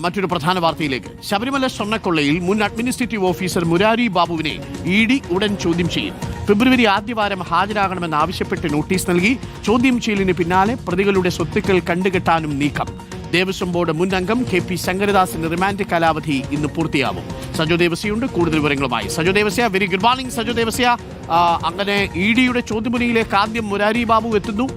മറ്റൊരു പ്രധാന വാർത്തയിലേക്ക്. ശബരിമല സ്വർണക്കൊള്ളയിൽ മുൻ അഡ്മിനിസ്ട്രേറ്റീവ് ഓഫീസർ മുരാരി ബാബുവിനെ ഇ ഡി ഉടൻ ചോദ്യം ചെയ്യും. ഫെബ്രുവരി ആദ്യവാരം ഹാജരാകണമെന്ന് ആവശ്യപ്പെട്ട് നോട്ടീസ് നൽകി. ചോദ്യം ചെയ്യലിന് പിന്നാലെ പ്രതികളുടെ സ്വത്തുക്കൾ കണ്ടുകെട്ടാനും നീക്കം. ദേവസ്വം ബോർഡ് മുൻ അംഗം കെ പി ശങ്കരദാസിന്റെ റിമാൻഡ് കാലാവധി ഇന്ന് പൂർത്തിയാവും. സജോ ദേവസ്യയുണ്ട്. കൂടുതൽ വിവരങ്ങളുമായി Sajo Devasya. Very good morning Sajo Devasya. അങ്ങനെ ഇ ഡിയുടെ ചോദ്യമുനയിലേക്ക് ആദ്യം മുരാരി ബാബു എത്തുന്നു.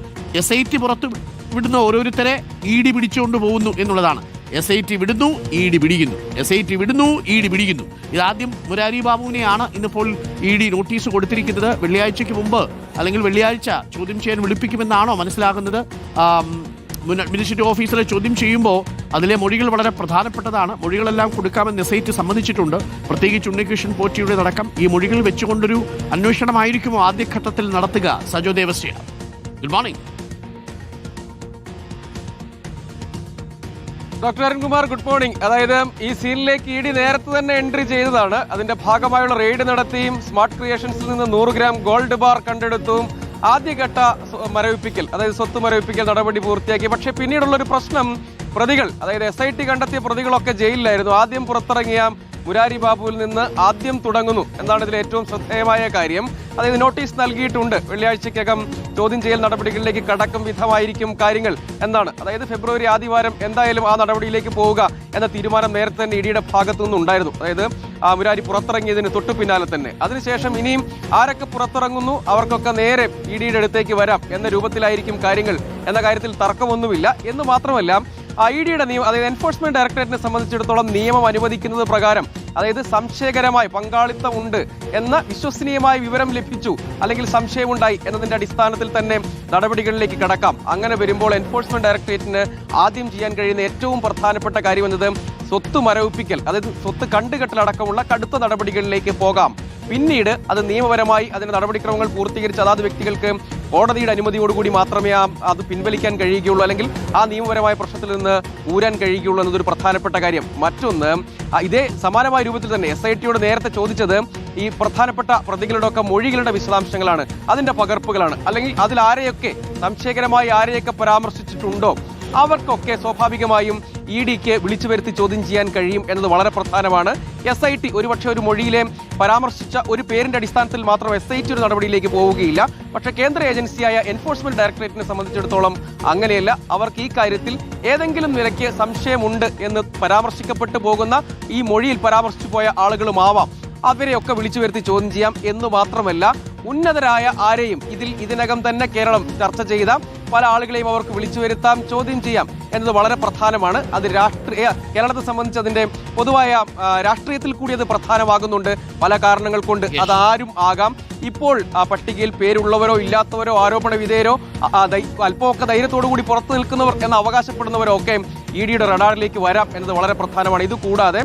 എസ് ഐ ടി പുറത്തു വിടുന്ന ഓരോരുത്തരെ ഇ ഡി പിടിച്ചുകൊണ്ട് പോകുന്നു എന്നുള്ളതാണ്. എസ് ഐ ടി വിടുന്നു ഇ ഡി പിടിക്കുന്നു. എസ് ഐ ടി വിടുന്നു ഇ ഡി പിടിക്കുന്നു. ഇതാദ്യം മുരാരി ബാബുവിനെയാണ് ഇന്നിപ്പോൾ ഇ ഡി നോട്ടീസ് കൊടുത്തിരിക്കുന്നത്. വെള്ളിയാഴ്ചയ്ക്ക് മുമ്പ് അല്ലെങ്കിൽ വെള്ളിയാഴ്ച ചോദ്യം ചെയ്യാൻ വിളിപ്പിക്കുമെന്നാണോ മനസ്സിലാകുന്നത്. മുൻ അഡ്മിനിസ്ട്രേറ്റീവ് ഓഫീസറെ ചോദ്യം ചെയ്യുമ്പോൾ അതിലെ മൊഴികൾ വളരെ പ്രധാനപ്പെട്ടതാണ്. മൊഴികളെല്ലാം കൊടുക്കാമെന്ന് എസ് ഐ ടി സമ്മതിച്ചിട്ടുണ്ട്. പ്രത്യേകിച്ച് ഉണ്ണികൃഷ്ണൻ പോറ്റിയുടെ അടക്കം ഈ മൊഴികൾ വെച്ചുകൊണ്ടൊരു അന്വേഷണമായിരിക്കുമോ ആദ്യഘട്ടത്തിൽ നടത്തുക Sajo Devasya? Good morning doctor Arunkumar good morning. അതായത് ഈ സീനിലേക്ക് ഇ ഡി നേരത്തെ തന്നെ എൻട്രി ചെയ്തതാണ്. അതിന്റെ ഭാഗമായുള്ള റെയ്ഡ് നടത്തിയും സ്മാർട്ട് ക്രിയേഷൻസിൽ നിന്ന് നൂറ് ഗ്രാം ഗോൾഡ് ബാർ കണ്ടെടുത്തും ആദ്യഘട്ട മരവിപ്പിക്കൽ അതായത് സ്വത്ത് മരവിപ്പിക്കൽ നടപടി പൂർത്തിയാക്കി. പക്ഷേ പിന്നീടുള്ള ഒരു പ്രശ്നം പ്രതികൾ അതായത് എസ് ഐ ടി കണ്ടെത്തിയ പ്രതികളൊക്കെ ജയിലിലായിരുന്നു. ആദ്യം പുറത്തിറങ്ങിയ മുരാരി ബാബുവിൽ നിന്ന് ആദ്യം തുടങ്ങുന്നു. എന്നാണ് ഇതിൽ ഏറ്റവും ശ്രദ്ധേയമായ കാര്യം. അതായത് നോട്ടീസ് നൽകിയിട്ടുണ്ട്. വെള്ളിയാഴ്ചക്കകം ചോദ്യം ചെയ്യൽ നടപടികളിലേക്ക് കടക്കും വിധമായിരിക്കും കാര്യങ്ങൾ എന്നാണ്. അതായത് ഫെബ്രുവരി ആദ്യവാരം എന്തായാലും ആ നടപടിയിലേക്ക് പോവുക എന്ന തീരുമാനം നേരത്തെ തന്നെ ഇഡിയുടെ ഭാഗത്തു നിന്നുണ്ടായിരുന്നു. അതായത് മുരാരി പുറത്തിറങ്ങിയതിന് തൊട്ടു പിന്നാലെ തന്നെ. അതിനുശേഷം ഇനിയും ആരൊക്കെ പുറത്തിറങ്ങുന്നു അവർക്കൊക്കെ നേരെ ഇഡിയുടെ അടുത്തേക്ക് വരാം എന്ന രൂപത്തിലായിരിക്കും കാര്യങ്ങൾ എന്ന കാര്യത്തിൽ തർക്കമൊന്നുമില്ല. എന്ന് മാത്രമല്ല ഐ ഡിയുടെ നിയമം അതായത് എൻഫോഴ്സ്മെന്റ് ഡയറക്ടറേറ്റിനെ സംബന്ധിച്ചിടത്തോളം നിയമം അനുവദിക്കുന്നത് പ്രകാരം അതായത് സംശയകരമായി പങ്കാളിത്തം ഉണ്ട് എന്ന വിശ്വസനീയമായ വിവരം ലഭിച്ചു അല്ലെങ്കിൽ സംശയമുണ്ടായി എന്നതിന്റെ അടിസ്ഥാനത്തിൽ തന്നെ നടപടികളിലേക്ക് കടക്കാം. അങ്ങനെ വരുമ്പോൾ എൻഫോഴ്സ്മെന്റ് ഡയറക്ടറേറ്റിന് ആദ്യം ചെയ്യാൻ കഴിയുന്ന ഏറ്റവും പ്രധാനപ്പെട്ട കാര്യം എന്നത് സ്വത്ത് മരവിപ്പിക്കൽ അതായത് സ്വത്ത് കണ്ടുകെട്ടലടക്കമുള്ള കടുത്ത നടപടികളിലേക്ക് പോകാം. പിന്നീട് അത് നിയമപരമായി അതിന്റെ നടപടിക്രമങ്ങൾ പൂർത്തീകരിച്ച് അതാത് വ്യക്തികൾക്ക് കോടതിയുടെ അനുമതിയോടുകൂടി മാത്രമേ ആ അത് പിൻവലിക്കാൻ കഴിയുകയുള്ളൂ അല്ലെങ്കിൽ ആ നിയമപരമായ പ്രശ്നത്തിൽ നിന്ന് ഊരാൻ കഴിയുകയുള്ളൂ എന്നതൊരു പ്രധാനപ്പെട്ട കാര്യം. മറ്റൊന്ന് ഇതേ സമാനമായ രൂപത്തിൽ തന്നെ എസ് ഐ ടിയോട് നേരത്തെ ചോദിച്ചത് ഈ പ്രധാനപ്പെട്ട പ്രതികളുടെ ഒക്കെ മൊഴികളുടെ വിശദാംശങ്ങളാണ് അതിന്റെ പകർപ്പുകളാണ്. അല്ലെങ്കിൽ അതിൽ ആരെയൊക്കെ സംശയകരമായി ആരെയൊക്കെ പരാമർശിച്ചിട്ടുണ്ടോ? അവർക്കൊക്കെ സ്വാഭാവികമായും ഇ ഡിക്ക് വിളിച്ചു വരുത്തി ചോദ്യം ചെയ്യാൻ കഴിയും എന്നത് വളരെ പ്രധാനമാണ്. എസ് ഐ ടി ഒരുപക്ഷെ ഒരു മൊഴിയിലെ പരാമർശിച്ച ഒരു പേരിന്റെ അടിസ്ഥാനത്തിൽ മാത്രം എസ് ഐ ടി ഒരു നടപടിയിലേക്ക് പോവുകയില്ല. പക്ഷെ കേന്ദ്ര ഏജൻസിയായ എൻഫോഴ്സ്മെന്റ് ഡയറക്ടറേറ്റിനെ സംബന്ധിച്ചിടത്തോളം അങ്ങനെയല്ല. അവർക്ക് ഈ കാര്യത്തിൽ ഏതെങ്കിലും നിലയ്ക്ക് സംശയമുണ്ട് എന്ന് പരാമർശിക്കപ്പെട്ടു പോകുന്ന ഈ മൊഴിയിൽ പരാമർശിച്ചു പോയ ആളുകളുമാവാം. അവരെയൊക്കെ വിളിച്ചു വരുത്തി ചോദ്യം ചെയ്യാം എന്ന് മാത്രമല്ല ഉന്നതരായ ആരെയും ഇതിൽ ഇതിനകം തന്നെ കേരളം ചർച്ച ചെയ്ത പല ആളുകളെയും അവർക്ക് വിളിച്ചു വരുത്താം ചോദ്യം ചെയ്യാം എന്നത് വളരെ പ്രധാനമാണ്. അത് രാഷ്ട്രീയ കേരളത്തെ സംബന്ധിച്ച് അതിന്റെ പൊതുവായ രാഷ്ട്രീയത്തിൽ കൂടി അത് പ്രധാനമാകുന്നുണ്ട്. പല കാരണങ്ങൾ കൊണ്ട് അതാരും ആകാം. ഇപ്പോൾ ആ പട്ടികയിൽ പേരുള്ളവരോ ഇല്ലാത്തവരോ ആരോപണ വിധേയരോ അല്പമൊക്കെ ധൈര്യത്തോടു കൂടി പുറത്തു നിൽക്കുന്നവർ എന്ന് അവകാശപ്പെടുന്നവരോ ഒക്കെ ഇ ഡിയുടെ റഡാറിലേക്ക് വരാം എന്നത് വളരെ പ്രധാനമാണ്. ഇത് കൂടാതെ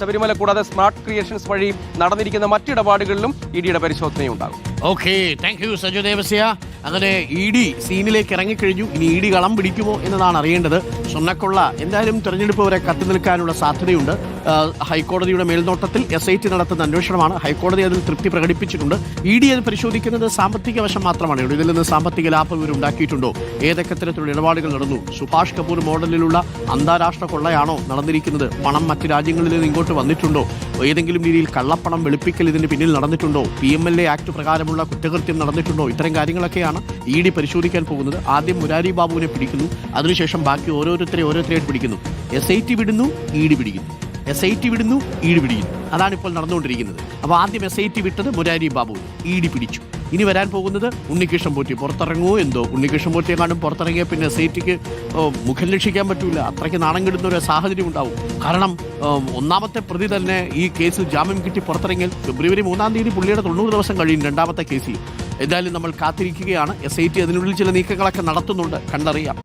ശബരിമല കൂടാതെ സ്മാർട്ട് ക്രിയേഷൻസ് വഴി നടന്നിരിക്കുന്ന മറ്റിടപാടുകളിലും ഇ ഡിയുടെ പരിശോധനയുണ്ടാകും okay thank you Saju Devasya. അങ്ങനെ ഇ ഡി സീനിലേക്ക് ഇറങ്ങിക്കഴിഞ്ഞു. ഇനി ഇ ഡി കളം പിടിക്കുമോ എന്നതാണ് അറിയേണ്ടത്. സ്വർണക്കൊള്ള എന്തായാലും തെരഞ്ഞെടുപ്പ് വരെ കത്തി നിൽക്കാനുള്ള സാധ്യതയുണ്ട്. ഹൈക്കോടതിയുടെ മേൽനോട്ടത്തിൽ എസ് ഐ ടി നടത്തുന്ന അന്വേഷണമാണ്. ഹൈക്കോടതി അതിൽ തൃപ്തി പ്രകടിപ്പിച്ചിട്ടുണ്ട്. ഇ ഡി അത് പരിശോധിക്കുന്നത് സാമ്പത്തിക വശം മാത്രമാണ് ഇതിൽ നിന്ന് സാമ്പത്തിക ലാഭം ഇവർ ഉണ്ടാക്കിയിട്ടുണ്ടോ? ഏതൊക്കെ തരത്തിലുള്ള ഇടപാടുകൾ നടന്നു? സുഭാഷ് കപൂർ മോഡലിലുള്ള അന്താരാഷ്ട്ര കൊള്ളയാണോ നടന്നിരിക്കുന്നത്? പണം മറ്റ് രാജ്യങ്ങളിൽ നിന്ന് ഇങ്ങോട്ട് വന്നിട്ടുണ്ടോ? ഏതെങ്കിലും രീതിയിൽ കള്ളപ്പണം വെളുപ്പിക്കൽ ഇതിന് പിന്നിൽ നടന്നിട്ടുണ്ടോ? P M L A act പ്രകാരമുള്ള കുറ്റകൃത്യം നടന്നിട്ടുണ്ടോ? ഇത്തരം കാര്യങ്ങളൊക്കെയാണ് ഇ ഡി പരിശോധിക്കാൻ പോകുന്നത്. ആദ്യം മുരാരി ബാബുവിനെ പിടിക്കുന്നു. അതിനുശേഷം ബാക്കി ഓരോരുത്തരെ ഓരോരുത്തരെയായിട്ട് പിടിക്കുന്നു. എസ് ഐ ടി വിടുന്നു ഇ ഡി പിടിക്കുന്നു. എസ് ഐ ടി വിടുന്നു ഇ ഡി പിടിക്കുന്നു. അതാണ് ഇപ്പോൾ നടന്നുകൊണ്ടിരിക്കുന്നത്. അപ്പോൾ ആദ്യം എസ് ഐ ടി വിട്ടത് മുരാരി ബാബു. ഇ ഡി പിടിച്ചു. ഇനി വരാൻ പോകുന്നത് ഉണ്ണികൃഷ്ണൻ പോറ്റി. പുറത്തിറങ്ങുമോ എന്തോ? ഉണ്ണികൃഷ്ണൻ പോറ്റിയെ കാണും പുറത്തിറങ്ങിയ പിന്നെ ടിക്ക് മുഖം രക്ഷിക്കാൻ പറ്റൂല. അത്രയ്ക്ക് നാണം കെടുന്ന ഒരു സാഹചര്യം ഉണ്ടാവും. കാരണം ഒന്നാമത്തെ പ്രതി തന്നെ ഈ കേസിൽ ജാമ്യം കിട്ടി പുറത്തിറങ്ങിയാൽ ഫെബ്രുവരി മൂന്നാം തീയതി പുള്ളിയുടെ തൊണ്ണൂറ് ദിവസം കഴിയും രണ്ടാമത്തെ കേസിൽ. എന്തായാലും നമ്മൾ കാത്തിരിക്കുകയാണ്. എസ് ഐ ടി അതിനുള്ളിൽ ചില നീക്കങ്ങളൊക്കെ നടത്തുന്നുണ്ട്. കണ്ടറിയാം.